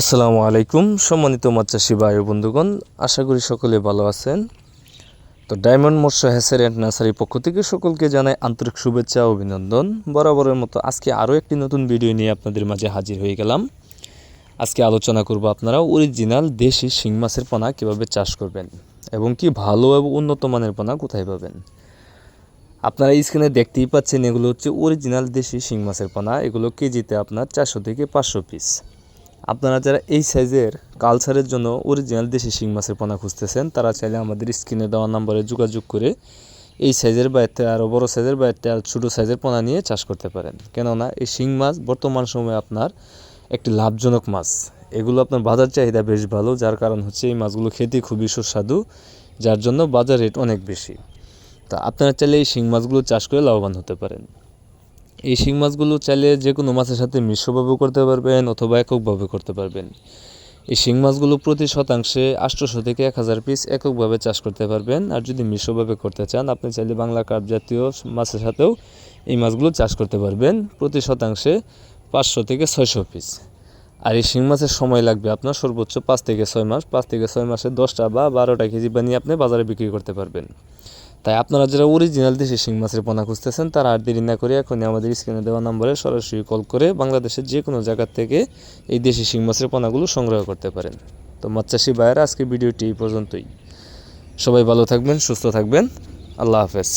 আসসালামু আলাইকুম, সম্মানিত মাচাষী ভাই বন্ধুগণ, আশা করি সকলে ভালো আছেন। তো ডায়মন্ড মৎস্য হ্যাসারি অ্যান্ড নার্সারির পক্ষ থেকে সকলকে জানাই আন্তরিক শুভেচ্ছা অভিনন্দন। বরাবরের মতো আজকে আরও একটি নতুন ভিডিও নিয়ে আপনাদের মাঝে হাজির হয়ে গেলাম। আজকে আলোচনা করব আপনারা অরিজিনাল দেশি শিং মাছের পোনা কীভাবে চাষ করবেন এবং কি ভালো এবং উন্নত মানের পোনা কোথায় পাবেন। আপনারা স্ক্রিনে দেখতেই পাচ্ছেন এগুলো হচ্ছে অরিজিনাল দেশি শিং মাছের পোনা। এগুলো কেজিতে আপনার চারশো থেকে পাঁচশো পিস আপনারা যারা এই সাইজের কালচারের জন্য অরিজিনাল দেশি শিং মাছের পোনা খুঁজতেছেন, তারা চাইলে আমাদের স্ক্রিনে দেওয়া নম্বরে যোগাযোগ করে এই সাইজের বাইরে আরও বড় সাইজের বাইরে আর ছোটো সাইজের পোনা নিয়ে চাষ করতে পারেন। কেননা এই শিং মাছ বর্তমান সময়ে আপনার একটি লাভজনক মাছ। এগুলো আপনার বাজার চাহিদা বেশ ভালো, যার কারণ হচ্ছে এই মাছগুলো খেতে খুবই সুস্বাদু, যার জন্য বাজার রেট অনেক বেশি। তা আপনারা চাইলে এই শিং মাছগুলো চাষ করে লাভবান হতে পারেন। এই শিং মাছগুলো চাইলে যে কোনো মাছের সাথে মিশ্রভাবেও করতে পারবেন অথবা এককভাবে করতে পারবেন। এই শিং মাছগুলো প্রতি শতাংশে আটশোশো থেকে এক হাজার পিস এককভাবে চাষ করতে পারবেন। আর যদি মিশ্রভাবে করতে চান, আপনি চাইলে বাংলা কাপ জাতীয় মাছের সাথেও এই মাছগুলো চাষ করতে পারবেন। প্রতি শতাংশে পাঁচশো থেকে ছয়শো পিস। আর এই শিং মাছের সময় লাগবে আপনার সর্বোচ্চ পাঁচ থেকে ছয় মাস। পাঁচ থেকে ছয় মাসে দশটা বা বারোটা কেজি বানিয়ে আপনি বাজারে বিক্রি করতে পারবেন। তাই আপনারা যারা অরিজিনাল দেশি শিং মাছের পোনা খুঁজতেছেন, তারা আর দেরি না করে এখনই আমাদের স্ক্রিনে দেওয়া নম্বরে সরাসরি কল করে বাংলাদেশের যে কোনো জায়গার থেকে এই দেশি শিং মাছের পোনাগুলো সংগ্রহ করতে পারেন। তো মাছচাষি ভাইয়েরা আজকে ভিডিওটি এই পর্যন্তই। সবাই ভালো থাকবেন, সুস্থ থাকবেন। আল্লাহ হাফেজ।